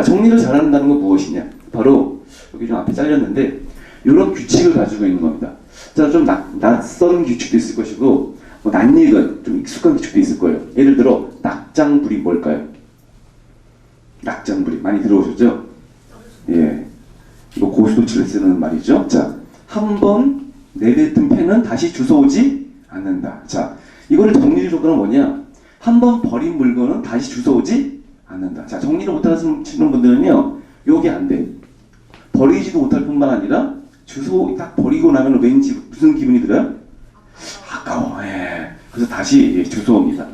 자, 정리를 잘한다는 건 무엇이냐? 바로 여기 좀 앞에 잘렸는데 이런 규칙을 가지고 있는 겁니다. 자, 좀 낯, 낯선 규칙도 있을 것이고 뭐 낯익은 좀 익숙한 규칙도 있을 거예요. 예를 들어 낙장불이 뭘까요? 낙장불이 많이 들어오셨죠? 예. 이거 고수도치를 쓰는 말이죠. 자, 한 번 내뱉은 펜은 다시 주워오지 않는다. 자, 이거를 정리를 조건은 뭐냐? 한 번 버린 물건은 다시 주워오지 않는다. 자, 정리를 못하시는 분들은요, 요게 안 돼. 버리지도 못할 뿐만 아니라 주소 딱 버리고 나면 왠지 무슨 기분이 들어요? 아까워. 예. 그래서 다시 예, 주소옵니다.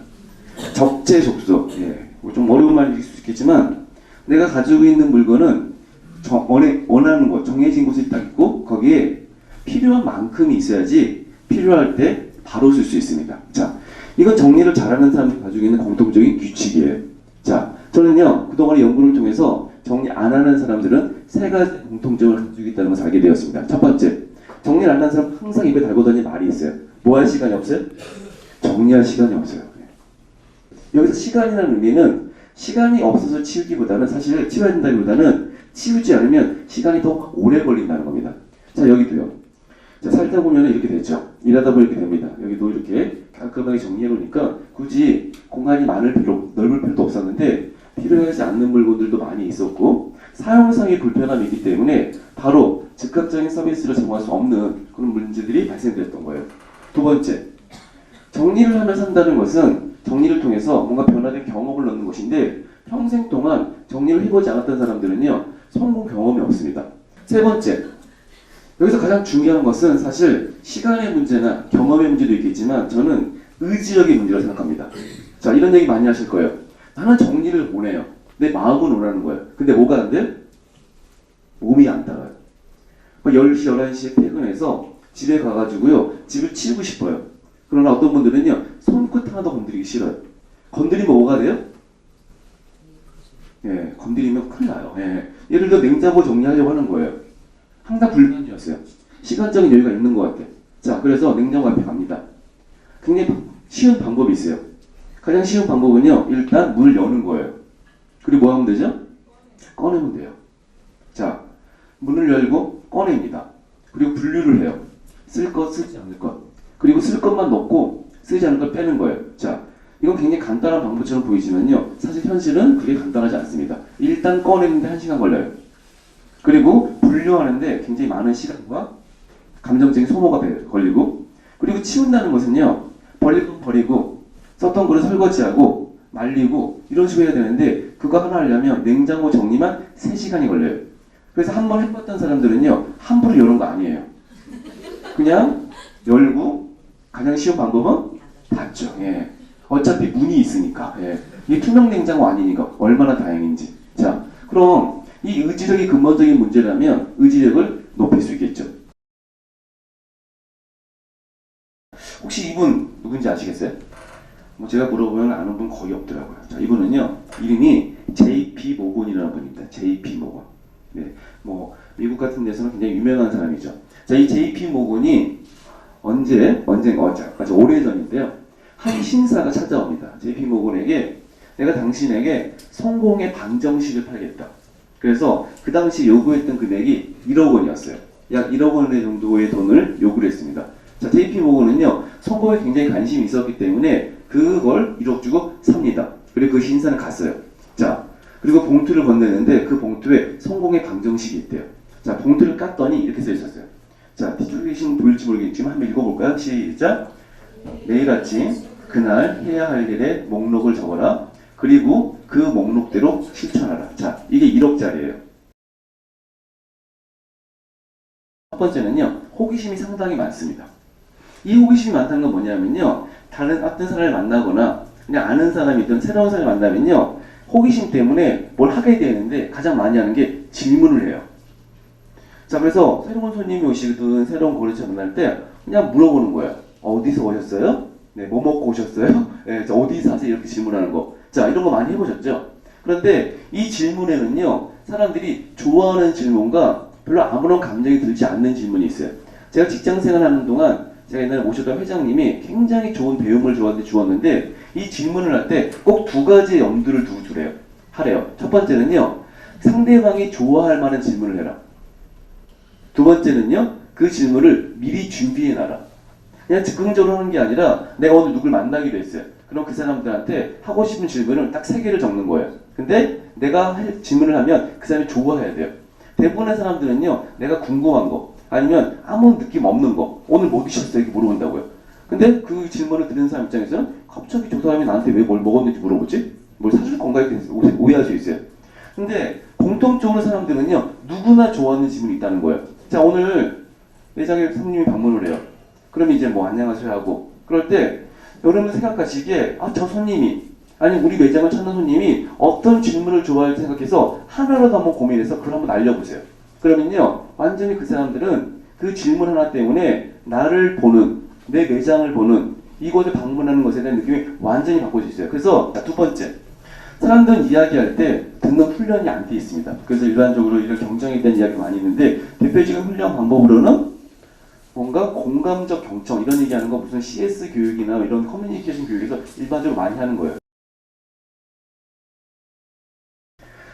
적재적소. 예. 뭐좀 어려운 말일 수 있겠지만 내가 가지고 있는 물건은 정, 원해, 원하는 곳, 정해진 곳에 딱 있고 거기에 필요한 만큼이 있어야지 필요할 때 바로 쓸 수 있습니다. 자, 이건 정리를 잘하는 사람들이 가지고 있는 공통적인 규칙이에요. 자, 저는요 그동안의 연구를 통해서 정리 안 하는 사람들은 세 가지 공통점을 가지고 있다는 것을 알게 되었습니다. 첫 번째, 정리를 안 하는 사람 항상 입에 달고 다니는 말이 있어요. 뭐 할 시간이 없어요? 정리할 시간이 없어요. 여기서 시간이라는 의미는 시간이 없어서 치우기보다는 사실 치워야 된다기보다는 치우지 않으면 시간이 더 오래 걸린다는 겁니다. 자 여기도요. 자 살다 보면 이렇게 되죠. 일하다 보면 이렇게 됩니다. 여기도 이렇게 깔끔하게 정리해 놓으니까 굳이 공간이 많을 필요 넓을 필요도 없었는데 필요하지 않는 물건들도 많이 있었고 사용상의 불편함이 있기 때문에 바로 즉각적인 서비스를 제공할 수 없는 그런 문제들이 발생되었던 거예요. 두 번째, 정리를 하며 산다는 것은 정리를 통해서 뭔가 변화된 경험을 얻는 것인데 평생 동안 정리를 해보지 않았던 사람들은요 성공 경험이 없습니다. 세 번째, 여기서 가장 중요한 것은 사실 시간의 문제나 경험의 문제도 있겠지만 저는 의지력의 문제라고 생각합니다. 자 이런 얘기 많이 하실 거예요. 나는 정리를 원해요. 내 마음은 원하는 거예요. 근데 뭐가 안 돼? 몸이 안 따라요. 10시, 11시에 퇴근해서 집에 가가지고요 집을 치우고 싶어요. 그러나 어떤 분들은요 손끝 하나도 건드리기 싫어요. 건드리면 뭐가 돼요? 예, 건드리면 큰일 나요. 예. 예를 들어 냉장고 정리하려고 하는 거예요. 항상 불만이었어요. 시간적인 여유가 있는 것 같아. 자, 그래서 냉장고 앞에 갑니다. 굉장히 방- 쉬운 방법이 있어요. 가장 쉬운 방법은요, 일단 문을 여는 거예요. 그리고 뭐 하면 되죠? 꺼내면 돼요. 자, 문을 열고 꺼냅니다. 그리고 분류를 해요. 쓸 것, 쓰지 않을 것. 그리고 쓸 것만 넣고 쓰지 않을 걸 빼는 거예요. 자, 이건 굉장히 간단한 방법처럼 보이지만요. 사실 현실은 그게 간단하지 않습니다. 일단 꺼내는데 한 시간 걸려요. 그리고 분류하는데 굉장히 많은 시간과 감정적인 소모가 돼- 걸리고 그리고 치운다는 것은요. 건 버리고 썼던 거를 설거지하고 말리고 이런 식으로 해야 되는데 그거 하나 하려면 냉장고 정리만 3시간이 걸려요. 그래서 한 번 해봤던 사람들은요. 함부로 이런 거 아니에요. 그냥 열고 가장 쉬운 방법은 닫죠. 예. 어차피 문이 있으니까. 예. 이게 투명 냉장고 아니니까 얼마나 다행인지. 자, 그럼 이 의지력이 근본적인 문제라면 의지력을 높일 수 있겠죠. 혹시 이분 누군지 아시겠어요? 뭐 제가 물어보면 아는 분 거의 없더라고요. 자, 이분은요 이름이 J.P. 모건이라는 분입니다. J.P. 모건. 네, 뭐 미국 같은 데서는 굉장히 유명한 사람이죠. 자, 이 J.P. 모건이 언제 언제 어, 자, 아주 오래 전인데요. 한 신사가 찾아옵니다. J.P. 모건에게 내가 당신에게 성공의 방정식을 팔겠다. 그래서 그 당시 요구했던 금액이 1억 원이었어요. 약 1억 원 정도의 돈을 요구를 했습니다. 자, JP 모건은요, 성공에 굉장히 관심이 있었기 때문에 그걸 1억 주고 삽니다. 그리고 그 신사는 갔어요. 자, 그리고 봉투를 건네는데 그 봉투에 성공의 방정식이 있대요. 자, 봉투를 깠더니 이렇게 써 있었어요. 자, 뒤쪽에 계신 보일지 모르겠지만 한번 읽어볼까요? 시작. 매일 아침 그날 해야 할 일의 목록을 적어라. 그리고 그 목록대로 실천하라. 자, 이게 1억짜리예요. 첫 번째는요, 호기심이 상당히 많습니다. 이 호기심이 많다는 건 뭐냐면요, 다른 어떤 사람을 만나거나 그냥 아는 사람이든 새로운 사람을 만나면요, 호기심 때문에 뭘 하게 되는데 가장 많이 하는 게 질문을 해요. 자, 그래서 새로운 손님이 오시든 새로운 거래처 만날 때 그냥 물어보는 거예요. 어 디서 오셨어요? 네, 뭐 먹고 오셨어요? 네, 저 어디 사세요? 이렇게 질문하는 거. 자, 이런 거 많이 해보셨죠? 그런데 이 질문에는요, 사람들이 좋아하는 질문과 별로 아무런 감정이 들지 않는 질문이 있어요. 제가 직장 생활하는 동안 제가 옛날에 모셨던 회장님이 굉장히 좋은 배움을 주었는데 이 질문을 할 때 꼭 두 가지의 염두를 두고 주래요. 하래요. 첫 번째는요, 상대방이 좋아할 만한 질문을 해라. 두 번째는요, 그 질문을 미리 준비해 놔라. 그냥 즉흥적으로 하는 게 아니라 내가 오늘 누굴 만나기로 했어요. 그럼 그 사람들한테 하고 싶은 질문을 딱 세 개를 적는 거예요. 근데 내가 할 질문을 하면 그 사람이 좋아해야 돼요. 대부분의 사람들은요, 내가 궁금한 거, 아니면 아무 느낌 없는 거, 오늘 뭐 드셨어요? 이렇게 물어본다고요. 근데 그 질문을 듣는 사람 입장에서는 갑자기 저 사람이 나한테 왜 뭘 먹었는지 물어보지? 뭘 사줄 건가? 이렇게 오해- 오해할 수 있어요. 근데 공통적으로 사람들은요, 누구나 좋아하는 질문이 있다는 거예요. 자, 오늘 매장에 손님이 방문을 해요. 그럼 이제 뭐 안녕하세요 하고 그럴 때 여러분 생각하시기에 아 저 손님이 아니 우리 매장을 찾는 손님이 어떤 질문을 좋아할지 생각해서 하나라도 한번 고민해서 그걸 한번 알려보세요. 그러면요 완전히 그 사람들은 그 질문 하나 때문에 나를 보는 내 매장을 보는 이곳에 방문하는 것에 대한 느낌이 완전히 수 있어요. 그래서 자, 두 번째 사람들은 이야기할 때 듣는 훈련이 안 돼 있습니다. 그래서 일반적으로 이런 경쟁에 대한 이야기 많이 있는데 대표적인 훈련 방법으로는 뭔가 공감적 경청 이런 얘기하는 거 무슨 CS 교육이나 이런 커뮤니케이션 교육에서 일반적으로 많이 하는 거예요.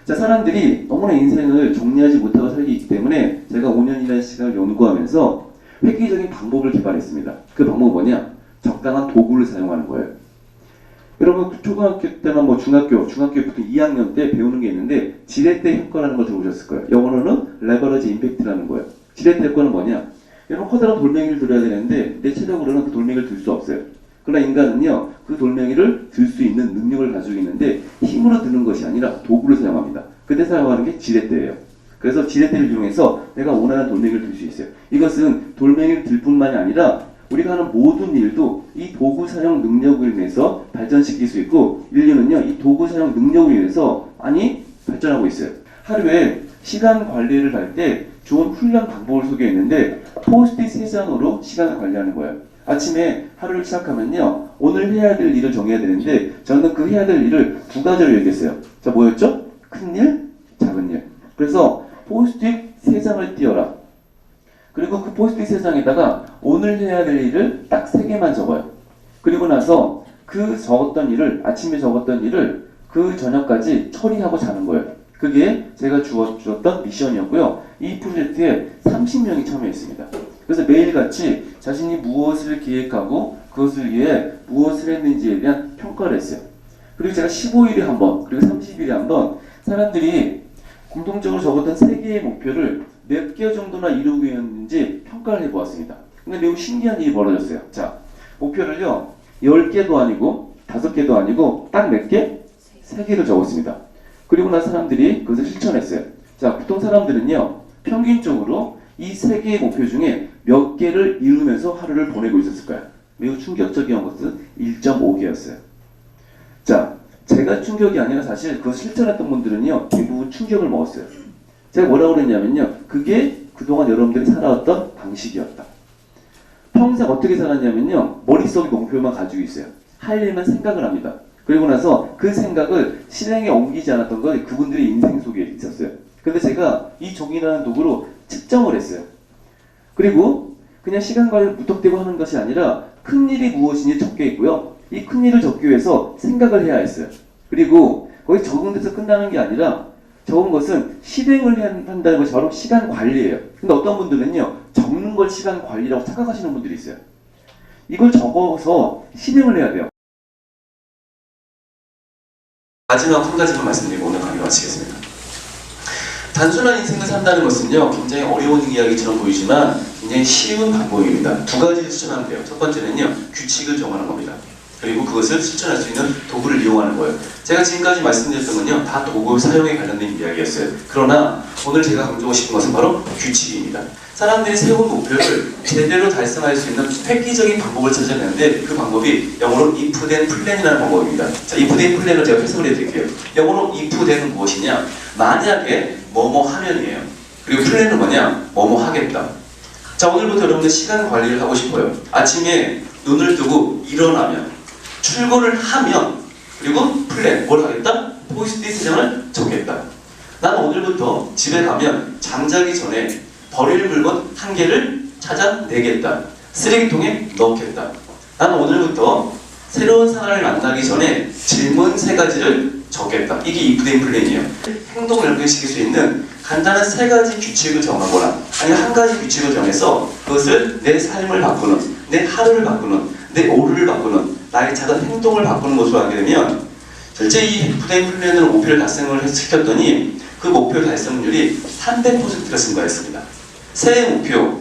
자, 사람들이 너무나 인생을 정리하지 못하고 살기 때문에 제가 5년이라는 시간을 연구하면서 획기적인 방법을 개발했습니다. 그 방법은 뭐냐? 적당한 도구를 사용하는 거예요. 여러분 초등학교 때나 뭐 중학교, 중학교 보통 2학년 때 배우는 게 있는데 지렛대 효과라는 걸 들어보셨을 거예요. 영어로는 레버러지 임팩트라는 거예요. 지렛대 효과는 뭐냐? 여러분 커다란 돌멩이를 들어야 되는데 내 체력으로는 그 돌멩이를 들 수 없어요. 그러나 인간은요 그 돌멩이를 들 수 있는 능력을 가지고 있는데 힘으로 드는 것이 아니라 도구를 사용합니다. 그때 사용하는 게 지렛대예요. 그래서 지렛대를 이용해서 내가 원하는 돌멩이를 들 수 있어요. 이것은 돌멩이를 들 뿐만이 아니라 우리가 하는 모든 일도 이 도구 사용 능력을 인해서 발전시킬 수 있고 인류는요 이 도구 사용 능력을 인해서 많이 발전하고 있어요. 하루에 시간 관리를 할 때 좋은 훈련 방법을 소개했는데 포스트잇 세 장으로 시간을 관리하는 거예요. 아침에 하루를 시작하면요 오늘 해야 될 일을 정해야 되는데 저는 그 해야 될 일을 두 가지로 얘기했어요. 자 뭐였죠? 큰 일, 작은 일. 그래서 포스트잇 세 장을 띄워라. 그리고 그 포스트잇 세 장에다가 오늘 해야 될 일을 딱 세 개만 적어요. 그리고 나서 그 적었던 일을 아침에 적었던 일을 그 저녁까지 처리하고 자는 거예요. 그게 제가 주어, 주었던 미션이었고요. 이 프로젝트에 30명이 참여했습니다. 그래서 매일같이 자신이 무엇을 기획하고 그것을 위해 무엇을 했는지에 대한 평가를 했어요. 그리고 제가 15일에 한 번, 그리고 30일에 한 번 사람들이 공통적으로 적었던 세 개의 목표를 몇 개 정도나 이루고 있는지 평가를 해보았습니다. 근데 매우 신기한 일이 벌어졌어요. 자, 목표를요, 10개도 아니고, 5개도 아니고, 딱 몇 개? 3개를 적었습니다. 그리고 난 사람들이 그것을 실천했어요. 자, 보통 사람들은요, 평균적으로 이 세 개의 목표 중에 몇 개를 이루면서 하루를 보내고 있었을까요? 매우 충격적인 것은 1.5개였어요. 자, 제가 충격이 아니라 사실 그걸 실천했던 분들은요, 대부분 충격을 먹었어요. 제가 뭐라고 그랬냐면요, 그게 그동안 여러분들이 살아왔던 방식이었다. 평생 어떻게 살았냐면요, 머릿속에 목표만 가지고 있어요. 할 일만 생각을 합니다. 그리고 나서 그 생각을 실행에 옮기지 않았던 건 그분들의 인생 속에 있었어요. 근데 제가 이 종이라는 도구로 측정을 했어요. 그리고 그냥 시간 관리를 무턱대고 하는 것이 아니라 큰 일이 무엇인지 적게 있고요. 이 큰 일을 적기 위해서 생각을 해야 했어요. 그리고 거기 적은 데서 끝나는 게 아니라 적은 것은 실행을 한다는 것이 바로 시간 관리예요. 근데 어떤 분들은요, 적는 걸 시간 관리라고 착각하시는 분들이 있어요. 이걸 적어서 실행을 해야 돼요. 마지막 한 가지만 말씀드리고 오늘 강의 마치겠습니다. 단순한 인생을 산다는 것은요, 굉장히 어려운 이야기처럼 보이지만 굉장히 쉬운 방법입니다. 두 가지를 실천하면 돼요. 첫 번째는요, 규칙을 정하는 겁니다. 그리고 그것을 실천할 수 있는 도구를 이용하는 거예요. 제가 지금까지 말씀드렸던 건요, 다 도구 사용에 관련된 이야기였어요. 그러나 오늘 제가 강조하고 싶은 것은 바로 규칙입니다. 사람들이 세운 목표를 제대로 달성할 수 있는 획기적인 방법을 찾아내는데 그 방법이 영어로 if then plan이라는 방법입니다. 자, if then plan을 제가 해석을 해드릴게요. 영어로 if then은 무엇이냐? 만약에 뭐뭐 하면이에요. 그리고 플랜은 뭐냐? 뭐뭐 하겠다. 자, 오늘부터 여러분들 시간 관리를 하고 싶어요. 아침에 눈을 뜨고 일어나면 출근을 하면 그리고 플랜 뭘 하겠다? 포스트잇 세 장을 적겠다. 나는 오늘부터 집에 가면 잠자기 전에 버릴 물건 한 개를 찾아내겠다. 쓰레기통에 넣겠다. 나는 오늘부터 새로운 사람을 만나기 전에 질문 세 가지를 적겠다. 이게 이프데인 플랜이에요. 행동을 연결시킬 수 있는 간단한 세 가지 규칙을 정하거나 아니면 한 가지 규칙을 정해서 그것을 내 삶을 바꾸는, 내 하루를 바꾸는, 내 오류를 바꾸는, 나의 작은 행동을 바꾸는 것으로 하게 되면 실제 이 이프데인 플랜을 목표를 달성을 시켰더니 그 목표 달성률이 300%가 증가했습니다. 새해 목표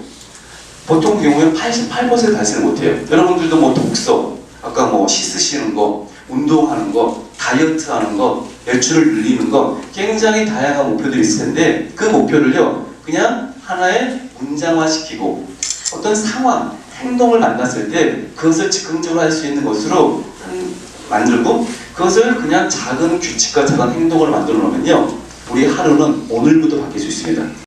보통 경우에는 88% 달성을 못해요. 여러분들도 뭐 독서, 아까 뭐 시 쓰시는 거, 운동하는 거, 다이어트 하는 거, 매출을 늘리는 거 굉장히 다양한 목표들이 있을 텐데 그 목표를요 그냥 하나의 문장화시키고 어떤 상황, 행동을 만났을 때 그것을 즉흥적으로 할 수 있는 것으로 음, 만들고 그것을 그냥 작은 규칙과 작은 행동을 만들어 놓으면요 우리 하루는 오늘부터 바뀔 수 있습니다.